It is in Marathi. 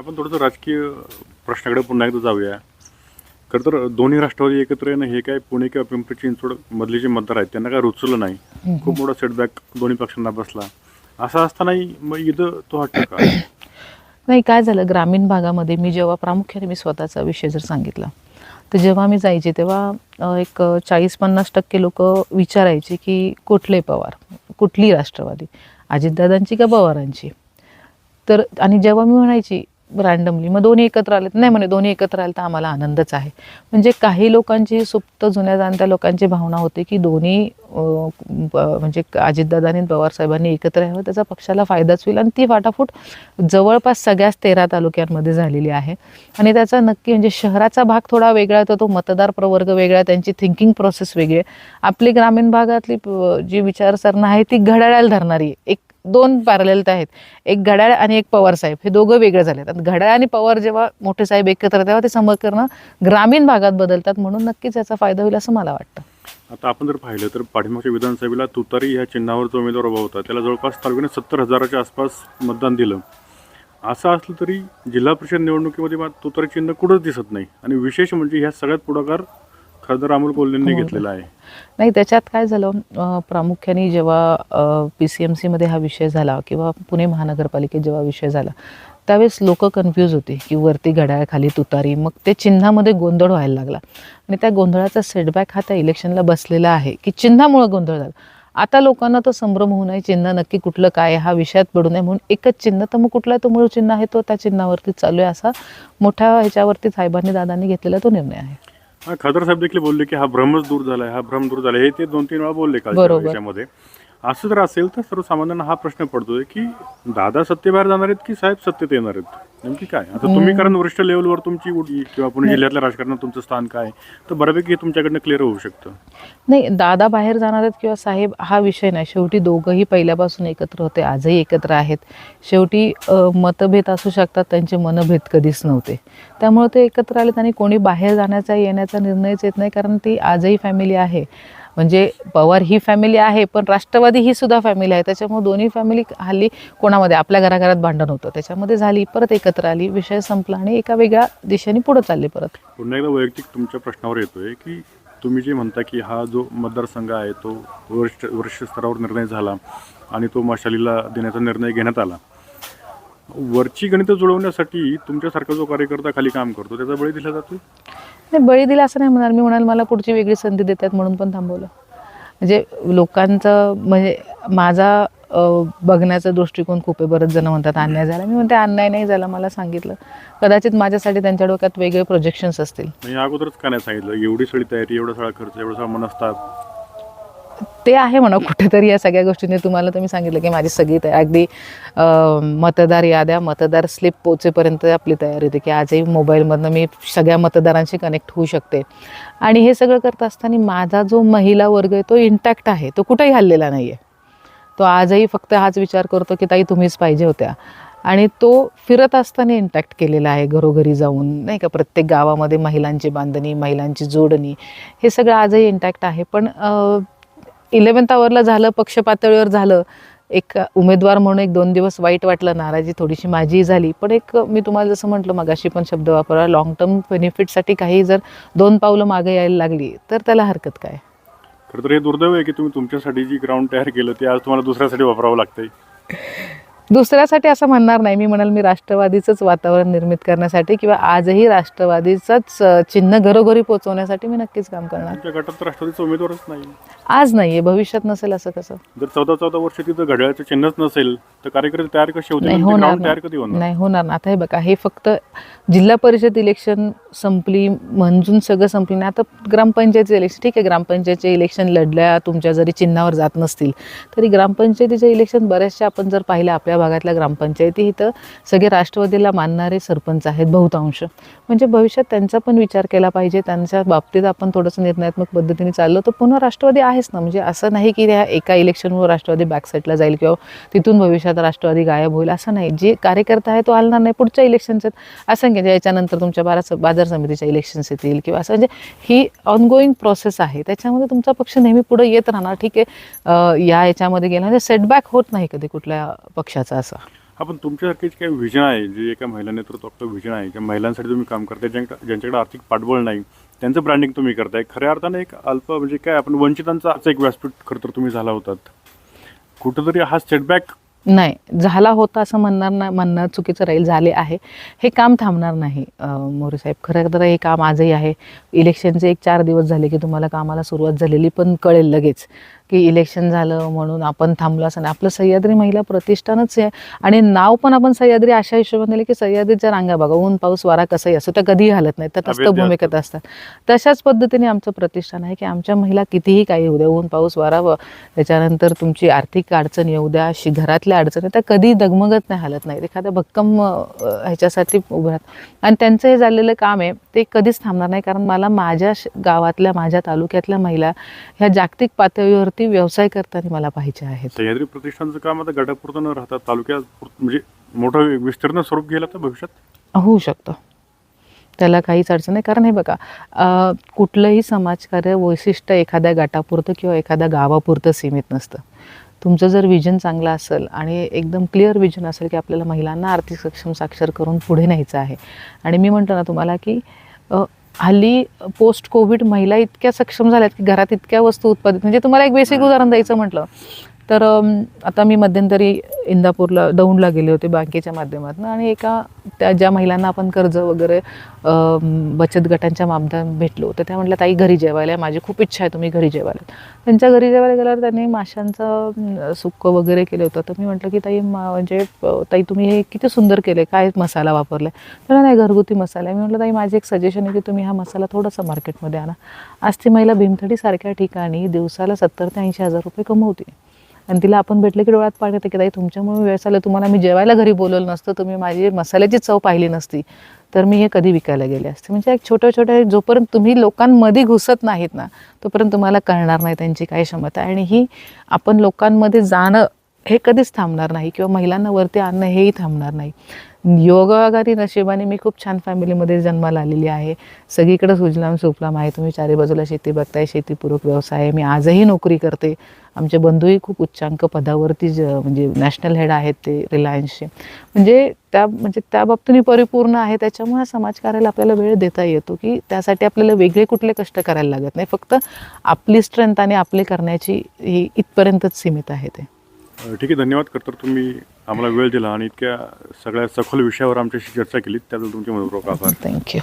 आपण थोडंसं राजकीय प्रश्नाकडे पुन्हा एकदा जाऊया. खरं तर दोन्ही राष्ट्रवादी एकत्र येणं हे काय पुणे किंवा पिंपरी चिंचवड मधले जे मतदार आहेत त्यांना काय रुचलं नाही? खूप मोठा सेटबॅक दोन्ही पक्षांना बसला. असं असतानाही मग इथं तो हट्ट का? नाही काय झालं? ग्रामीण भागामध्ये मी जेव्हा प्रामुख्याने मी स्वतःचा विषय जर सांगितला तर जेव्हा मी जायचे तेव्हा एक चाळीस पन्नास टक्के लोक विचारायचे की कुठले पवार? कुठली राष्ट्रवादी? अजितदादांची का पवारांची? तर आणि जेव्हा मी म्हणायची रँडमली मग दोन्ही एकत्र आले नाही म्हणे दोन्ही एकत्र आले तर आम्हाला आनंदच आहे. म्हणजे काही लोकांची सुप्त जुन्या जाणत्या लोकांची भावना होती की दोन्ही ब- म्हणजे अजितदादा आणि पवार साहेबांनी एकत्र यावं त्याचा पक्षाला फायदाच होईल आणि ती फाटाफूट जवळपास सगळ्याच तेरा तालुक्यांमध्ये झालेली आहे. आणि त्याचा नक्की म्हणजे शहराचा भाग थोडा वेगळा होता तर तो मतदार प्रवर्ग वेगळा त्यांची थिंकिंग प्रोसेस वेगळी आहे. आपली ग्रामीण भागातली जी विचारसरणा आहे ती घड्याळाला धरणारी आहे. एक दोन पॅरलेल आहेत. एक घड्याळ आणि एक पवार साहेब. हे दोघं वेगळे झालेत. आणि घड्याळ आणि पवार जेव्हा मोठे साहेब एकत्र तेव्हा ते समीकरणं ग्रामीण भागात बदलतात म्हणून नक्कीच याचा फायदा होईल असं मला वाटतं. आता आपण जर पाहिलं तर पाठीमागच्या विधानसभेला तुतारी ह्या चिन्हावर जो उमेदवार उभा होता त्याला जवळपास तालुक्याने सत्तर हजाराच्या आसपास मतदान दिलं. असं असलं तरी जिल्हा परिषद निवडणुकीमध्ये तुतारी चिन्ह कुठंच दिसत नाही. आणि विशेष म्हणजे ह्या सगळ्यात पुढाकार खासदार अमोल कोल्हेंनी हो. घेतलेला आहे. नाही त्याच्यात काय झालं अं, प्रामुख्याने जेव्हा पी सी एम सीमध्ये हा विषय झाला किंवा पुणे महानगरपालिकेत जेव्हा विषय झाला त्यावेळेस लोक कन्फ्यूज होते की वरती घड्याळ खाली तुतारी मग ते चिन्हामध्ये गोंधळ व्हायला लागला. आणि त्या गोंधळाचा सेटबॅक हा त्या इलेक्शनला बसलेला आहे की चिन्हामुळं गोंधळ झाला. आता लोकांना तो संभ्रम होऊ नये चिन्ह नक्की कुठलं काय आहे हा विषयात पडू नये म्हणून एकच चिन्ह तर मग कुठला तो मूळ चिन्ह आहे तो त्या चिन्हावरती चालू आहे असा मोठ्या ह्याच्यावरती साहेबांनी दादांनी घेतलेला तो निर्णय आहे. हा खासदार साहेब देखील बोलले की हा भ्रमच दूर झालाय हा भ्रम दूर झालाय हे ते दोन तीन वेळा बोलले काल बरोबर. याच्यामध्ये असं जर असेल तर सर्वसामान्यांना हा प्रश्न पडतोय की दादा सत्तेबाहेर जाणार आहेत की साहेब सत्तेत येणार आहेत? नेमकी काय? आता तुम्ही कारण वरिष्ठ लेवलवर तुमची उडी किंवा पुणे जिल्ह्यातल्या राजकारणात तुमचं स्थान काय तर बऱ्यापैकी हे तुमच्याकडनं क्लिअर होऊ शकतं. नाही दादा बाहेर जाणार आहेत किंवा साहेब हा विषय नाही. शेवटी दोघंही पहिल्यापासून एकत्र होते आजही एकत्र आहेत. शेवटी मतभेद असू शकतात त्यांचे मनभेद कधीच नव्हते. त्यामुळे ते एकत्र आलेत आणि कोणी बाहेर जाण्याचा येण्याचा निर्णयच येत नाही कारण ती आजही फॅमिली आहे. म्हणजे पवार ही फॅमिली आहे पण राष्ट्रवादी ही सुद्धा फॅमिली आहे. त्याच्यामुळे दोन्ही फॅमिली हल्ली कोणामध्ये? आपल्या घराघरात भांडण होतं. त्याच्यामध्ये झाली परत एकत्र आली विषय संपला आणि एका वेगळ्या दिशेने पुढे चालली परत. पुन्हा एकदा वैयक्तिक तुमच्या प्रश्नावर येतोय की तुम्ही जे म्हणता की हा जो मतदारसंघ आहे तो वरिष्ठ वरिष्ठ स्तरावर निर्णय झाला आणि तो मशालीला देण्याचा निर्णय घेण्यात आला. वरची गणितं जुळवण्यासाठी तुमच्यासारखा जो कार्यकर्ता खाली काम करतो त्याचा बळी दिला जातो नाही बळी दिला असं नाही म्हणाल. मी म्हणाल मला पुढची वेगळी संधी देतात म्हणून पण थांबवलं. म्हणजे लोकांचं म्हणजे माझा बघण्याचा दृष्टिकोन खूप आहे. बरेच जण म्हणतात अन्याय झाला. मी म्हणते अन्याय नाही झाला मला सांगितलं. कदाचित माझ्यासाठी त्यांच्या डोक्यात वेगळे प्रोजेक्शन्स असतील. म्हणजे अगोदरच का नाही सांगितलं? एवढी सगळी तयारी एवढा सगळा खर्च एवढा सगळा मनस्ताप ते आहे म्हणा कुठेतरी या सगळ्या गोष्टींनी तुम्हाला तुम्ही सांगितलं की माझी सगळी तयारी अगदी मतदार याद्या मतदार स्लिप पोचेपर्यंत आपली तयारी होती की आजही मोबाईलमधनं मी सगळ्या मतदारांशी कनेक्ट होऊ शकते. आणि हे सगळं करत असताना माझा जो महिला वर्ग आहे तो इंटॅक्ट आहे तो कुठेही हल्लेला नाही आहे तो आजही फक्त हाच विचार करतो की ताई तुम्हीच पाहिजे होत्या. आणि तो फिरत असताना इंटॅक्ट केलेला आहे घरोघरी जाऊन नाही का प्रत्येक गावामध्ये महिलांची बांधणी महिलांची जोडणी हे सगळं आजही इंटॅक्ट आहे. पण इलेवन्थ आवरला झालं पक्ष पातळीवर झालं. एक उमेदवार म्हणून एक दोन दिवस वाईट वाटलं नाराजी थोडीशी माझी झाली. पण एक मी तुम्हाला जसं म्हटलं मगाशी पण शब्द वापरा लॉंग टर्म बेनिफिटसाठी काही जर दोन पावलं मागे यायला लागली तर त्याला हरकत काय? खरं तर हे दुर्दैव आहे की तुम्ही तुमच्यासाठी जी ग्राउंड तयार केलं ते आज तुम्हाला दुसऱ्यासाठी वापरावं लागतंय. दुसऱ्यासाठी असं म्हणणार नाही. मी म्हणाल मी राष्ट्रवादीचंच वातावरण निर्मित करण्यासाठी किंवा आजही राष्ट्रवादीचंच चिन्ह घरोघरी पोहोचवण्यासाठी मी नक्कीच काम करणार. गटात राष्ट्रवादीचा उमेदवारच नाही. आज नाहीये भविष्यात नसेल असं कसं? जर चौदा चौदा वर्ष तिथं घड्याळाचं चिन्हच नसेल तर कार्यकर्ते तयार कसे होतील? नाही होणार नाही. होणार? नाही होणार ना आता हे बघा हे फक्त जिल्हा परिषद इलेक्शन संपली म्हणून सगळं संपली नाही. आता ग्रामपंचायतीचं इलेक्शन ठीक आहे ग्रामपंचायतचे इलेक्शन लढल्या तुमच्या जरी चिन्हावर जात नसतील तरी ग्रामपंचायतीचे इलेक्शन बऱ्याचशा आपण जर पाहिलं आपल्या भागातल्या ग्रामपंचायती इथं सगळे राष्ट्रवादीला मानणारे सरपंच आहेत बहुतांश. म्हणजे भविष्यात त्यांचा पण विचार केला पाहिजे त्यांच्या बाबतीत आपण थोडंसं निर्णयात्मक पद्धतीने चाललो तर पुन्हा राष्ट्रवादी आहेच ना. म्हणजे असं नाही की ह्या एका इलेक्शनवर राष्ट्रवादी बॅकसाईडला जाईल किंवा तिथून भविष्यात राष्ट्रवादी गायब होईल असं नाही. जे कार्यकर्ता आहे तो हलणार नाही पुढच्या इलेक्शनचं असंख्य याच्यानंतर तुमच्या बारा बाजार समितीच्या इलेक्शन्स येतील किंवा असं. म्हणजे ही ऑनगोईंग प्रोसेस आहे. त्याच्यामध्ये तुमचा पक्ष नेहमी पुढे येत राहणार. ठीक आहे या याच्यामध्ये गेला. म्हणजे सेटबॅक होत नाही कधी कुठल्या पक्षाचा. असं. हा पण तुमच्यासारखी जी काही विजन आहे जे एका महिला नेतृत्वाचं विजन आहे किंवा महिलांसाठी तुम्ही काम करताय ज्यांच्या ज्यांच्याकडे आर्थिक पाठबळ नाही त्यांचं ब्रँडिंग तुम्ही करताय खऱ्या अर्थाने एक अल्प म्हणजे काय आपण वंचितांचा एक व्यासपीठ खरं तर तुम्ही झाला होतात. कुठंतरी हा सेटबॅक नाही झाला होता असं म्हणणार ना म्हणणं चुकीचं राहील झाले आहे. हे काम थांबणार नाही अं, मोरे साहेब. खरं तर हे काम आजही आहे. इलेक्शनचे एक चार दिवस झाले की तुम्हाला कामाला सुरुवात झालेली पण कळेल लगेच. की इलेक्शन झालं म्हणून आपण थांबलो असं नाही. आपलं सह्याद्री महिला प्रतिष्ठानच आहे. आणि नाव पण आपण सह्याद्री अशा हिशोबाने दिले की सह्याद्रीच्या रांगा बघा ऊन पाऊस वारा कसंही असो त्या कधीही हालत नाही तर तस्त अभेद्य भूमिकेत असतात. तशाच पद्धतीने आमचं प्रतिष्ठान आहे की आमच्या महिला कितीही काही येऊ द्या ऊन पाऊस वारा व त्याच्यानंतर तुमची आर्थिक अडचण येऊ द्या शि घरातल्या अडचणी त्या कधी डगमगत नाही हालत नाही एखाद्या भक्कम ह्याच्यासाठी उभं आणि त्यांचं हे झालेलं काम आहे ते कधीच थांबणार नाही. कारण मला माझ्या गावातल्या माझ्या तालुक्यातल्या महिला ह्या जागतिक पातळीवरती व्यवसाय करताना मला पाहिजे आहेत. सह्याद्री प्रतिष्ठानचं काम आता गटापुरतं न राहता तालुक्यात म्हणजे मोठं विस्तीर्ण स्वरूप गेलं तर भविष्यात? होऊ शकतं. त्याला काहीच अडचण नाही. कारण हे बघा कुठलंही समाजकार्य वैशिष्ट्य एखाद्या गटापुरतं किंवा एखाद्या गावापुरतं सीमित नसतं. तुमचं जर विजन चांगलं असेल आणि एकदम क्लिअर विजन असेल की आपल्याला महिलांना आर्थिक सक्षम साक्षर करून पुढे न्यायचं आहे. आणि मी म्हणतो ना तुम्हाला की हल्ली पोस्ट कोविड महिला इतक्या सक्षम झाल्यात की घरात इतक्या वस्तू उत्पादित म्हणजे तुम्हाला एक बेसिक उदाहरण द्यायचं म्हटलं. तर आता मी मध्यंतरी इंदापूरला दौंडला गेले होते बँकेच्या माध्यमातून आणि एका त्या ज्या महिलांना आपण कर्ज वगैरे बचत गटांच्या माध्यमात भेटलो तर त्या म्हटल्या ताई घरी जेवायला आहे. माझी खूप इच्छा आहे तुम्ही घरी जेवायला. त्यांच्या घरी जेवायला गेल्यावर त्यांनी माशांचं सुक्क सुक्कं वगैरे केलं होतं. तर मी म्हटलं की ताई मा- म्हणजे ताई तुम्ही हे किती सुंदर केले काय मसाला वापरलाय? तर नाही घरगुती मसाला आहे. मी म्हटलं ताई माझी एक सजेशन आहे की तुम्ही हा मसाला थोडासा मार्केटमध्ये आणा. आज ती महिला भीमथडीसारख्या ठिकाणी दिवसाला सत्तर ते ऐंशी हजार रुपये कमवते. आणि तिला आपण भेटले की डोळ्यात पाणी येतं की ताई तुमच्यामुळे वेळ आलं तुम्हाला मी जेवायला घरी बोलवलं नसतं. तुम्ही माझी मसाल्याची चव पाहिली नसती. तर मी हे कधी विकायला गेले असते. म्हणजे एक छोट्या छोट्या जोपर्यंत तुम्ही लोकांमध्ये घुसत नाहीत ना तोपर्यंत तुम्हाला कळणार नाही त्यांची काय क्षमता. आणि ही आपण लोकांमध्ये जाणं हे कधीच थांबणार नाही किंवा महिलांना वरती आणणं हेही थांबणार नाही. योगागारी नशिबाने मी खूप छान फॅमिलीमध्ये जन्माला आलेली आहे. सगळीकडे सुजलाम सुफलाम आहे. तुम्ही चारी बाजूला शेती बघताय शेतीपूरक व्यवसाय आहे. मी आजही नोकरी करते. आमचे बंधूही खूप उच्चांक पदावरती ज म्हणजे नॅशनल हेड आहेत ते रिलायन्सचे. म्हणजे त्या म्हणजे त्या बाबतीने परिपूर्ण आहे त्याच्यामुळे समाजकार्याला आपल्याला वेळ देता येतो की त्यासाठी आपल्याला वेगळे कुठले कष्ट करायला लागत नाही. फक्त आपली स्ट्रेंथ आणि आपली करण्याची ही इथपर्यंतच सीमित आहे ते. ठीक आहे धन्यवाद करतर तुम्ही आम्हाला वेळ दिला आणि इतक्या सगळ्या सखोल विषयावर आमच्याशी चर्चा केली त्याबद्दल तुमचे मनपूर्वक आभार. थँक्यू